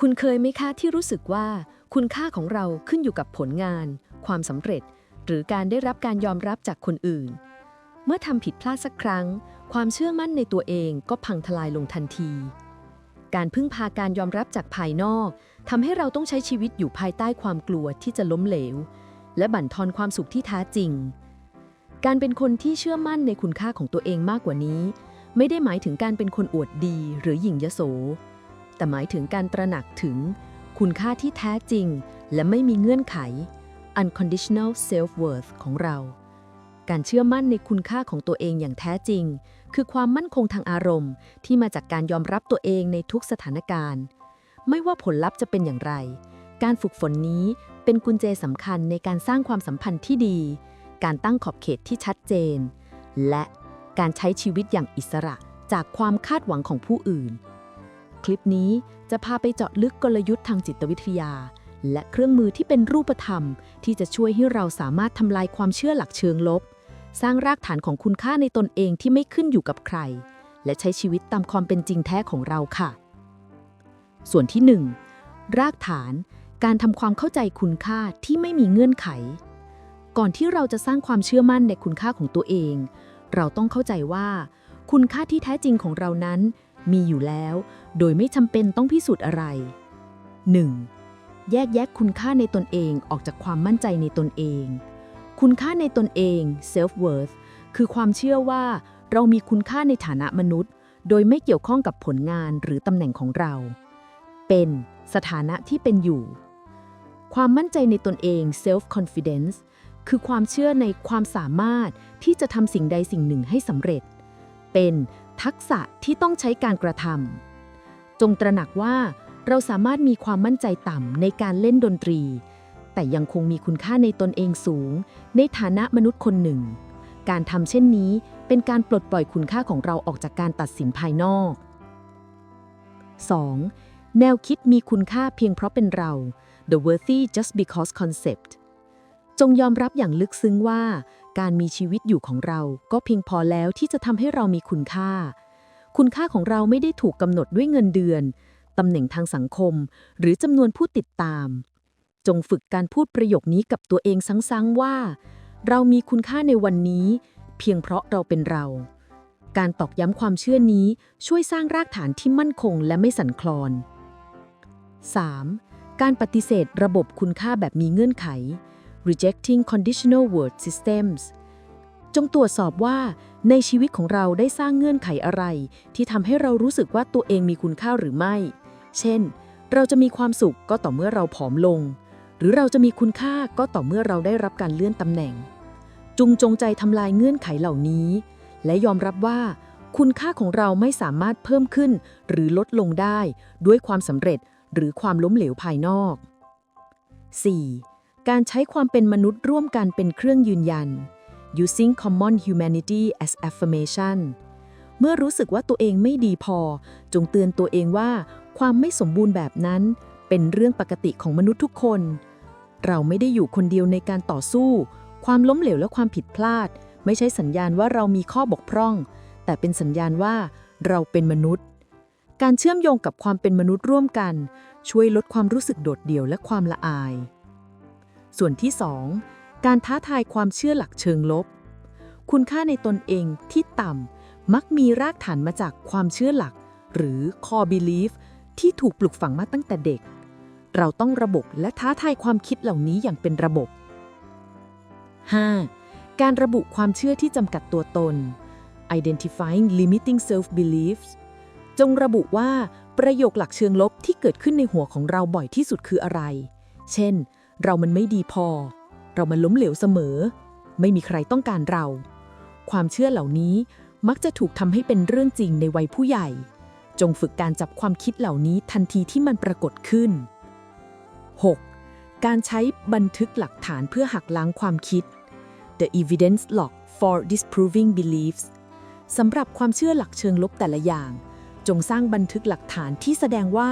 คุณเคยไหมคะที่รู้สึกว่าคุณค่าของเราขึ้นอยู่กับผลงาน ความสำเร็จ หรือการได้รับการยอมรับจากคนอื่น เมื่อทำผิดพลาดสักครั้ง ความเชื่อมั่นในตัวเองก็พังทลายลงทันที การพึ่งพาการยอมรับจากภายนอกทำให้เราต้องใช้ชีวิตอยู่ภายใต้ความกลัวที่จะล้มเหลว และบั่นทอนความสุขที่แท้จริง การเป็นคนที่เชื่อมั่นในคุณค่าของตัวเองมากกว่านี้ ไม่ได้หมายถึงการเป็นคนอวดดีหรือหยิ่งยโส แต่หมายถึงการตระหนักถึง คุณค่าที่แท้จริง และไม่มีเงื่อนไข unconditional self worth ของเรา การเชื่อมั่นในคุณค่าของตัวเองอย่างแท้จริง คือความมั่นคงทางอารมณ์ ที่มาจากการยอมรับตัวเองในทุกสถานการณ์ ไม่ว่าผลลัพธ์จะเป็นอย่างไร การฝึกฝนนี้เป็นกุญแจสำคัญในการสร้างความสัมพันธ์ที่ดี การตั้งขอบเขตที่ชัดเจน และการใช้ชีวิตอย่างอิสระจากความคาดหวังของผู้อื่น คลิปนี้จะพาไปเจาะลึกกลยุทธ์ทางจิตวิทยา และเครื่องมือที่เป็นรูปธรรม ที่จะช่วยให้เราสามารถทำลายความเชื่อหลักเชิงลบ สร้างรากฐานของคุณค่าในตนเองที่ไม่ขึ้นอยู่กับใคร และใช้ชีวิตตามความเป็นจริงแท้ของเราค่ะ ส่วนที่ 1 รากฐาน การทำความเข้าใจคุณค่าที่ไม่มีเงื่อนไข ก่อนที่เราจะสร้างความเชื่อมั่นในคุณค่าของตัวเอง เราต้องเข้าใจว่า คุณค่าที่แท้จริงของเรานั้น มีอยู่แล้ว โดยไม่จำเป็นต้องพิสูจน์อะไร 1. แยกแยะคุณค่าในตนเองออกจากความมั่นใจในตนเอง คุณค่าในตนเอง self worth คือความเชื่อว่า เรามีคุณค่าในฐานะมนุษย์ โดยไม่เกี่ยวข้องกับผลงานหรือตำแหน่งของเรา เป็นสถานะที่เป็นอยู่ ความมั่นใจในตนเอง self confidence คือความเชื่อในความสามารถที่จะทำสิ่งใดสิ่งหนึ่งให้สำเร็จ เป็น ทักษะที่ต้องใช้การกระทำจงตระหนักว่าเราสามารถมีความมั่นใจต่ำในการเล่นดนตรี แต่ยังคงมีคุณค่าในตนเองสูง ในฐานะมนุษย์คนหนึ่ง การทำเช่นนี้เป็นการปลดปล่อยคุณค่าของเราออกจากการตัดสินภายนอก 2. แนวคิดมีคุณค่าเพียงเพราะเป็นเรา the worthy just because concept จงยอมรับอย่างลึกซึ้งว่า การมีชีวิตอยู่ของเรา ก็เพียงพอแล้วที่จะทำให้เรามีคุณค่า คุณค่าของเราไม่ได้ถูกกำหนดด้วยเงินเดือนตำแหน่งทางสังคม หรือจำนวนผู้ติดตาม จงฝึกการพูดประโยคนี้กับตัวเองซ้ำๆว่า เรามีคุณค่าในวันนี้ เพียงเพราะเราเป็นเรา การตอกย้ำความเชื่อนี้ช่วยสร้างรากฐานที่มั่นคงและไม่สั่นคลอน 3. การปฏิเสธระบบคุณค่าแบบมีเงื่อนไข rejecting conditional word systems จงตรวจสอบว่า ในชีวิตของเราได้สร้างเงื่อนไขอะไร ที่ทำให้เรารู้สึกว่าตัวเองมีคุณค่าหรือไม่ เช่น เราจะมีความสุขก็ต่อเมื่อเราผอมลง หรือเราจะมีคุณค่าก็ต่อเมื่อเราได้รับการเลื่อนตำแหน่ง จุงจงใจทำลายเงื่อนไขเหล่านี้ และยอมรับว่า คุณค่าของเราไม่สามารถเพิ่มขึ้น หรือลดลงได้ ด้วยความสำเร็จหรือความล้มเหลวภายนอก 4. การใช้ความเป็นมนุษย์ร่วมกันเป็นเครื่องยืนยัน using common humanity as affirmation เมื่อรู้สึกว่าตัวเองไม่ดีพอ จงเตือนตัวเองว่า ความไม่สมบูรณ์แบบนั้น เป็นเรื่องปกติของมนุษย์ทุกคน เราไม่ได้อยู่คนเดียวในการต่อสู้ ความล้มเหลวและความผิดพลาด ไม่ใช่สัญญาณว่าเรามีข้อบกพร่อง แต่เป็นสัญญาณว่า เราเป็นมนุษย์ การเชื่อมโยงกับความเป็นมนุษย์ร่วมกัน ช่วยลดความรู้สึกโดดเดี่ยวและความละอาย ส่วนที่ 2 การท้าทายความเชื่อหลักเชิงลบ คุณค่าในตนเองที่ต่ำมักมีรากฐานมาจากความเชื่อหลัก หรือ core belief ที่ถูกปลูกฝังมาตั้งแต่เด็ก เราต้องระบบและท้าทายความคิดเหล่านี้อย่างเป็นระบบ 5. การระบุความเชื่อที่จำกัดตัวตน identifying limiting self beliefs จงระบุว่าประโยคหลักเชิงลบที่เกิดขึ้นในหัวของเราบ่อยที่สุดคืออะไร เช่น เรามันไม่ดีพอ เรามันล้มเหลวเสมอ ไม่มีใครต้องการเรา ความเชื่อเหล่านี้มักจะถูกทำให้เป็นเรื่องจริงในวัยผู้ใหญ่ จงฝึกการจับความคิดเหล่านี้ทันทีที่มันปรากฏขึ้น 6. การใช้บันทึกหลักฐานเพื่อหักล้างความคิด The evidence log for disproving beliefs สำหรับความเชื่อหลักเชิงลบแต่ละอย่าง จงสร้างบันทึกหลักฐานที่แสดงว่า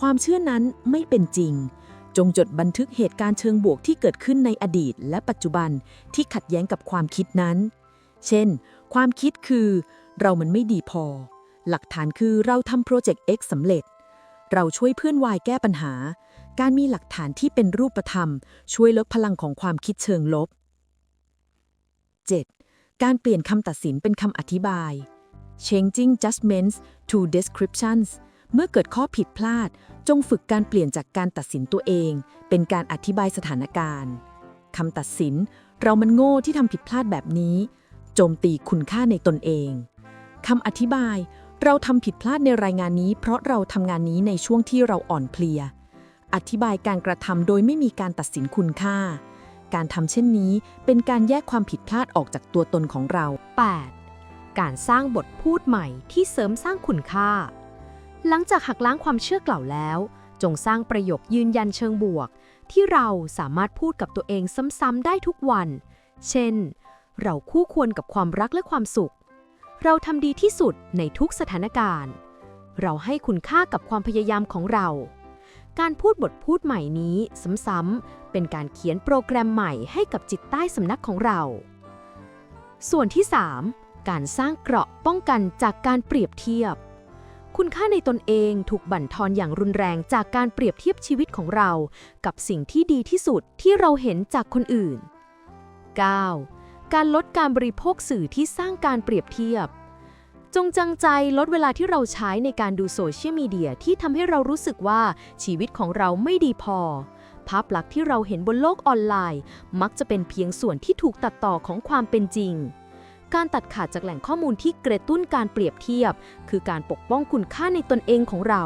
ความเชื่อนั้นไม่เป็นจริง จงจดบันทึกเหตุการณ์เชิงบวกที่เกิดขึ้นในอดีต และปัจจุบันที่ขัดแย้งกับความคิดนั้น เช่น ความคิดคือ เรามันไม่ดีพอ หลักฐานคือเราทำโปรเจกต์ X สำเร็จ เราช่วยเพื่อนวายแก้ปัญหา การมีหลักฐานที่เป็นรูปธรรม ช่วยลดพลังของความคิดเชิงลบ 7. การเปลี่ยนคำตัดสินเป็นคำอธิบาย changing judgments to descriptions เมื่อเกิดข้อผิดพลาด จงฝึกการเปลี่ยนจากการตัดสินตัวเอง เป็นการอธิบายสถานการณ์คำตัดสิน เรามันโง่ที่ทำผิดพลาดแบบนี้ โจมตีคุณค่าในตนเองคำอธิบาย เราทำผิดพลาดในรายงานนี้ เพราะเราทำงานนี้ในช่วงที่เราอ่อนเพลีย อธิบายการกระทำโดยไม่มีการตัดสินคุณค่า การทำเช่นนี้เป็นการแยกความผิดพลาดออกจากตัวตนของเรา 8. การสร้างบทพูดใหม่ที่เสริมสร้างคุณค่า หลังจากหักล้างความเชื่อกล่าวแล้ว จงสร้างประโยคยืนยันเชิงบวก ที่เราสามารถพูดกับตัวเองซ้ำๆได้ทุกวัน เช่น เราคู่ควรกับความรักและความสุข เราทำดีที่สุดในทุกสถานการณ์ เราให้คุณค่ากับความพยายามของเรา การพูดบทพูดใหม่นี้ซ้ำๆเป็นการเขียนโปรแกรมใหม่ให้กับจิตใต้สำนักของเรา ส่วนที่ 3. การสร้างเกราะป้องกันจากการเปรียบเทียบ คุณค่าในตนเองถูกบั่นทอนอย่างรุนแรงจากการเปรียบเทียบชีวิตของเรา กับสิ่งที่ดีที่สุดที่เราเห็นจากคนอื่น 9. การลดการบริโภคสื่อที่สร้างการเปรียบเทียบ จงจังใจลดเวลาที่เราใช้ในการดูโซเชียลมีเดียที่ทำให้เรารู้สึกว่าชีวิตของเราไม่ดีพอ ภาพลักษณ์ที่เราเห็นบนโลกออนไลน์ มักจะเป็นเพียงส่วนที่ถูกตัดต่อของความเป็นจริง การตัดขาดจากแหล่งข้อมูลที่กระตุ้นการเปรียบเทียบ คือการปกป้องคุณค่าในตนเองของเรา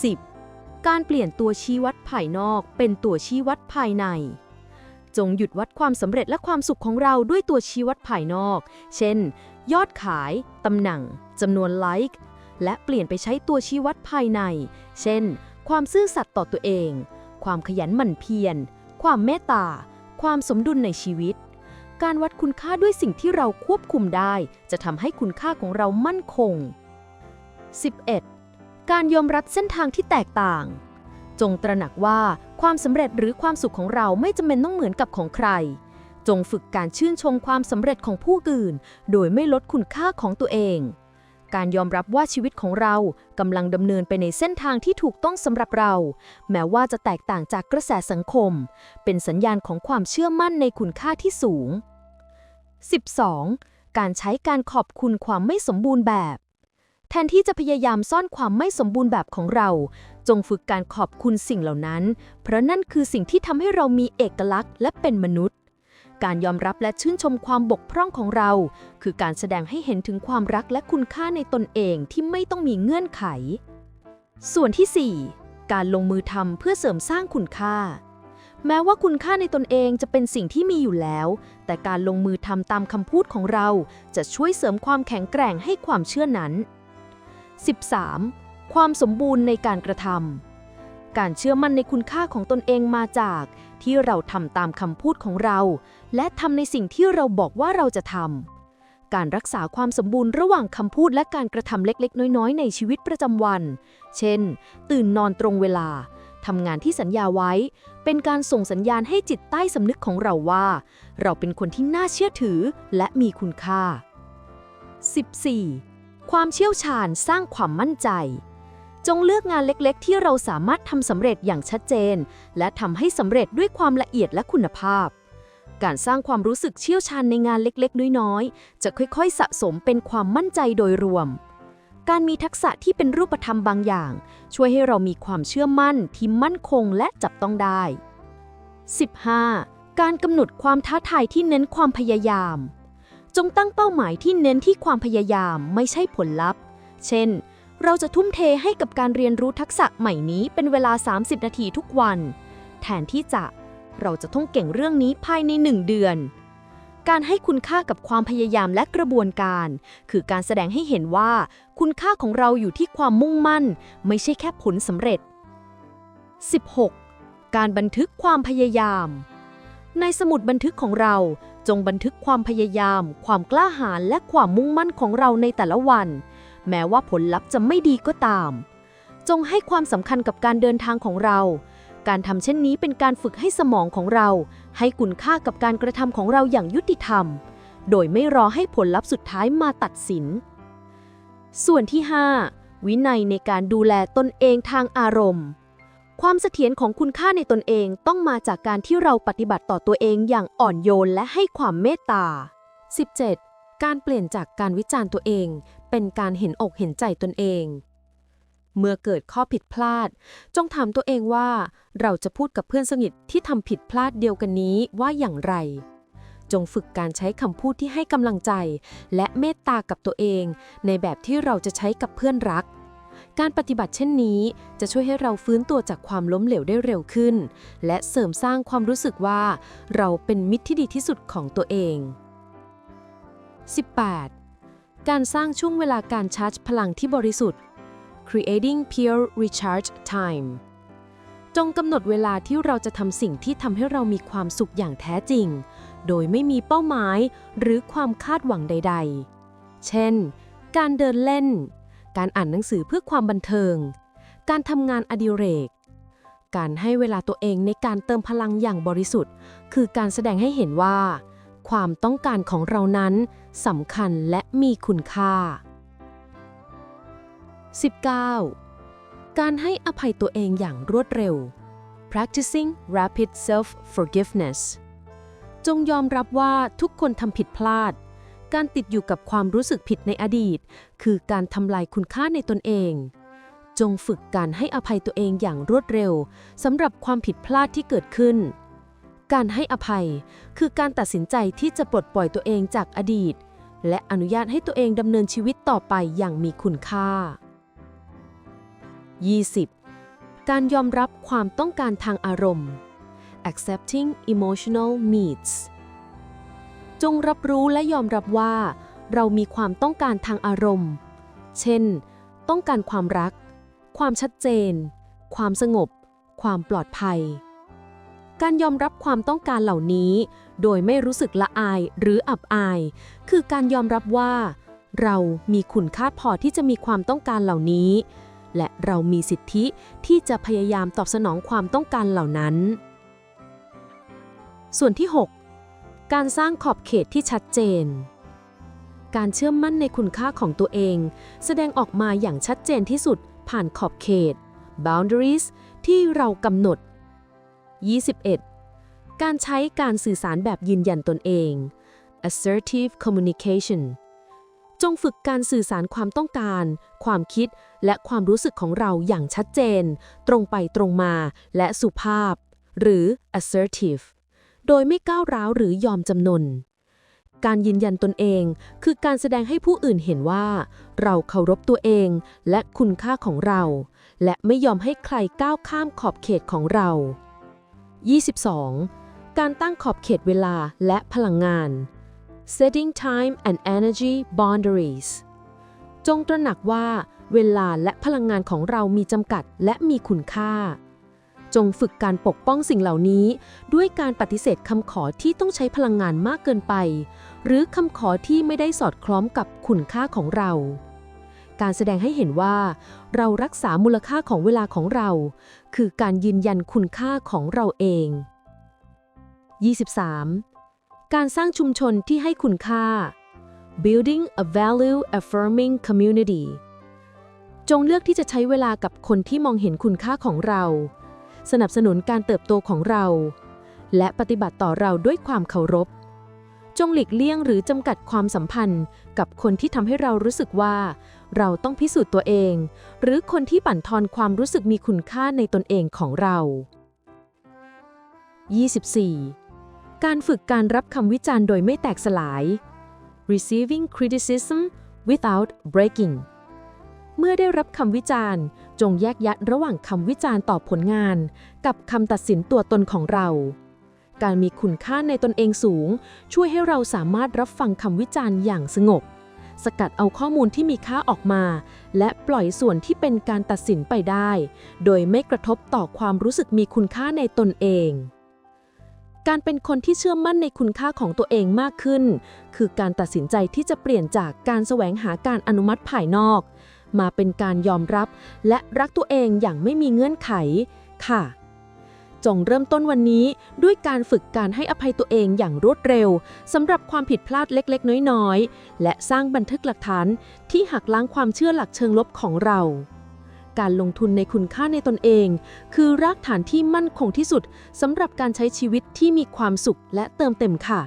10. การเปลี่ยนตัวชี้วัดภายนอก เป็นตัวชี้วัดภายใน จงหยุดวัดความสำเร็จและความสุขของเราด้วยตัวชี้วัดภายนอก เช่น ยอดขาย ตำแหน่งจำนวนไลค์ และเปลี่ยนไปใช้ตัวชี้วัดภายใน เช่น ความซื่อสัตย์ต่อตัวเอง ความขยันหมั่นเพียร ความเมตตา ความสมดุลในชีวิต การวัดคุณค่าด้วยสิ่งที่เราควบคุมได้ จะทำให้คุณค่าของเรามั่นคง 11. การยอมรับเส้นทางที่แตกต่าง จงตระหนักว่าความสำเร็จหรือความสุขของเราไม่จำเป็นต้องเหมือนกับของใคร จงฝึกการชื่นชมความสำเร็จของผู้อื่น โดยไม่ลดคุณค่าของตัวเอง การยอมรับว่าชีวิตของเรากำลังดำเนินไปในเส้นทางที่ถูกต้องสำหรับเรา แม้ว่าจะแตกต่างจากกระแสสังคม เป็นสัญญาณของความเชื่อมั่นในคุณค่าที่สูง 12. การใช้การขอบคุณความไม่สมบูรณ์แบบ แทนที่จะพยายามซ่อนความไม่สมบูรณ์แบบของเรา จงฝึกการขอบคุณสิ่งเหล่านั้น เพราะนั่นคือสิ่งที่ทำให้เรามีเอกลักษณ์และเป็นมนุษย์ การยอมรับและชื่นชมความบกพร่องของเรา คือการแสดงให้เห็นถึงความรักและคุณค่าในตนเองที่ไม่ต้องมีเงื่อนไข ส่วนที่ 4. การลงมือทำเพื่อเสริมสร้างคุณค่า แม้ว่าคุณค่าในตนเองจะเป็นสิ่งที่มีอยู่แล้ว แต่การลงมือทำตามคำพูดของเรา จะช่วยเสริมความแข็งแกร่งให้ความเชื่อนั้น 13. ความสมบูรณ์ในการกระทำการเชื่อมั่นในคุณค่าของตนเองมาจาก ที่เราทำตามคำพูดของเรา และทำในสิ่งที่เราบอกว่าเราจะทำ การรักษาความสมบูรณ์ระหว่างคำพูดและการกระทำเล็กๆ น้อยๆ ในชีวิตประจำวัน เช่น ตื่นนอนตรงเวลาทำงานที่สัญญาไว้ เป็นการส่งสัญญาณให้จิตใต้สำนึกของเราว่า เราเป็นคนที่น่าเชื่อถือและมีคุณค่า 14. ความเชี่ยวชาญสร้างความมั่นใจ จงเลือกงานเล็กๆ ที่เราสามารถทำสำเร็จอย่างชัดเจน และทำให้สำเร็จด้วยความละเอียดและคุณภาพ การสร้างความรู้สึกเชี่ยวชาญในงานเล็กๆ น้อยๆ จะค่อยๆ สะสมเป็นความมั่นใจโดยรวม การมีทักษะที่เป็นรูปธรรมบางอย่าง ช่วยให้เรามีความเชื่อมั่นที่มั่นคงและจับต้องได้ 15. การกำหนดความท้าทายที่เน้นความพยายาม จงตั้งเป้าหมายที่เน้นที่ความพยายามไม่ใช่ผลลัพธ์ เช่น เราจะทุ่มเทให้กับการเรียนรู้ทักษะใหม่นี้เป็นเวลา 30 นาทีทุกวัน แทนที่จะ เราจะต้องเก่งเรื่องนี้ภายใน 1 เดือน การให้คุณค่ากับความพยายามและกระบวนการ คือการแสดงให้เห็นว่า คุณค่าของเราอยู่ที่ความมุ่งมั่น ไม่ใช่แค่ผลสำเร็จ 16. การบันทึกความพยายาม ในสมุดบันทึกของเรา จงบันทึกความพยายาม ความกล้าหาญและความมุ่งมั่นของเราในแต่ละวัน แม้ว่าผลลัพธ์จะไม่ดีก็ตาม จงให้ความสำคัญกับการเดินทางของเรา การทำเช่นนี้เป็นการฝึกให้สมองของเรา ให้คุณค่ากับการกระทำของเราอย่างยุติธรรม โดยไม่รอให้ผลลัพธ์สุดท้ายมาตัดสิน ส่วนที่ 5 วินัยในการดูแลตนเองทางอารมณ์ ความเสถียรของคุณค่าในตนเองต้องมาจากการที่เราปฏิบัติต่อตัวเองอย่างอ่อนโยนและให้ความเมตตา 17. การเปลี่ยนจากการวิจารณ์ตัวเอง เป็นการเห็นอกเห็นใจตนเอง เมื่อเกิดข้อผิดพลาด จงถามตัวเองว่า เราจะพูดกับเพื่อนสนิทที่ทำผิดพลาดเดียวกันนี้ว่าอย่างไร จงฝึกการใช้คำพูดที่ให้กำลังใจ และเมตตากับตัวเอง ในแบบที่เราจะใช้กับเพื่อนรัก การปฏิบัติเช่นนี้ จะช่วยให้เราฟื้นตัวจากความล้มเหลวได้เร็วขึ้น และเสริมสร้างความรู้สึกว่า เราเป็นมิตรที่ดีที่สุดของตัวเอง 18. การสร้างช่วงเวลาการชาร์จพลังที่บริสุทธิ์ creating pure recharge time จงกำหนดเวลาที่เราจะทำสิ่งที่ทำให้เรามีความสุขอย่างแท้จริง โดยไม่มีเป้าหมายหรือความคาดหวังใด ๆ เช่น การเดินเล่น การอ่านหนังสือเพื่อความบันเทิง การทำงานอดิเรก การให้เวลาตัวเองในการเติมพลังอย่างบริสุทธิ์ คือการแสดงให้เห็นว่า ความต้องการของเรานั้นสำคัญและมีคุณค่า 19. การให้อภัยตัวเองอย่างรวดเร็ว practicing rapid self forgiveness จงยอมรับว่าทุกคนทำผิดพลาด การติดอยู่กับความรู้สึกผิดในอดีต คือการทำลายคุณค่าในตนเอง จงฝึกการให้อภัยตัวเองอย่างรวดเร็วสำหรับความผิดพลาดที่เกิดขึ้น การให้อภัย คือการตัดสินใจที่จะปลดปล่อยตัวเองจากอดีต และอนุญาตให้ตัวเองดำเนินชีวิตต่อไปอย่างมีคุณค่า 20. การยอมรับความต้องการทางอารมณ์ accepting emotional needs จงรับรู้และยอมรับว่า เรามีความต้องการทางอารมณ์ เช่น ต้องการความรัก ความชัดเจน ความสงบ ความปลอดภัย การยอมรับความต้องการเหล่านี้ โดยไม่รู้สึกละอายหรืออับอาย คือการยอมรับว่า เรามีคุณค่าพอที่จะมีความต้องการเหล่านี้ และเรามีสิทธิที่จะพยายามตอบสนองความต้องการเหล่านั้น ส่วนที่ 6 การสร้างขอบเขตที่ชัดเจน การเชื่อมั่นในคุณค่าของตัวเอง แสดงออกมาอย่างชัดเจนที่สุดผ่านขอบเขต boundaries ที่เรากำหนด 21. การใช้การสื่อสารแบบยืนยันตนเอง assertive communication จงฝึกการสื่อสารความต้องการ ความคิด และความรู้สึกของเราอย่างชัดเจน ตรงไปตรงมาและสุภาพ หรือ assertive โดยไม่ก้าวร้าวหรือยอมจำนน การยืนยันตนเองคือการแสดงให้ผู้อื่นเห็นว่า เราเคารพตัวเองและคุณค่าของเรา และไม่ยอมให้ใครก้าวข้ามขอบเขตของเรา 22. การตั้งขอบเขตเวลาและพลังงาน setting time and energy boundaries จงตระหนักว่าเวลาและพลังงานของเรามีจำกัดและมีคุณค่า จงฝึกการปกป้องสิ่งเหล่านี้ ด้วยการปฏิเสธคำขอที่ต้องใช้พลังงานมากเกินไป หรือคำขอที่ไม่ได้สอดคล้องกับคุณค่าของเรา การแสดงให้เห็นว่า เรารักษามูลค่าของเวลาของเรา คือการยืนยันคุณค่าของเราเอง 23. การสร้างชุมชนที่ให้คุณค่า building a value affirming community จงเลือกที่จะใช้เวลากับคนที่มองเห็นคุณค่าของเรา สนับสนุนการเติบโตของเรา และปฏิบัติต่อเราด้วยความเคารพ จงหลีกเลี่ยงหรือจำกัดความสัมพันธ์ กับคนที่ทำให้เรารู้สึกว่า เราต้องพิสูจน์ตัวเอง หรือคนที่ปั่นทอนความรู้สึกมีคุณค่าในตนเองของเรา 24. การฝึกการรับคำวิจารณ์โดยไม่แตกสลาย receiving criticism without breaking เมื่อได้รับคำวิจารณ์ จงแยกแยะระหว่างคำวิจารณ์ต่อผลงาน กับคำตัดสินตัวตนของเรา การมีคุณค่าในตนเองสูง ช่วยให้เราสามารถรับฟังคำวิจารณ์อย่างสงบ สกัดเอาข้อมูลที่มีค่าออกมา และปล่อยส่วนที่เป็นการตัดสินไปได้ โดยไม่กระทบต่อความรู้สึกมีคุณค่าในตนเอง การเป็นคนที่เชื่อมั่นในคุณค่าของตัวเองมากขึ้น คือการตัดสินใจที่จะเปลี่ยนจากการแสวงหาการอนุมัติภายนอก มาเป็นการยอมรับ และรักตัวเองอย่างไม่มีเงื่อนไข ค่ะ จงเริ่มต้นวันนี้ด้วยการฝึกการให้อภัยตัวเองอย่างรวดเร็วสำหรับความผิดพลาดเล็กๆ น้อยๆ และสร้างบันทึกหลักฐานที่หักล้างความเชื่อหลักเชิงลบของเรา การลงทุนในคุณค่าในตนเอง คือรากฐานที่มั่นคงที่สุดสำหรับการใช้ชีวิตที่มีความสุขและเติมเต็มค่ะ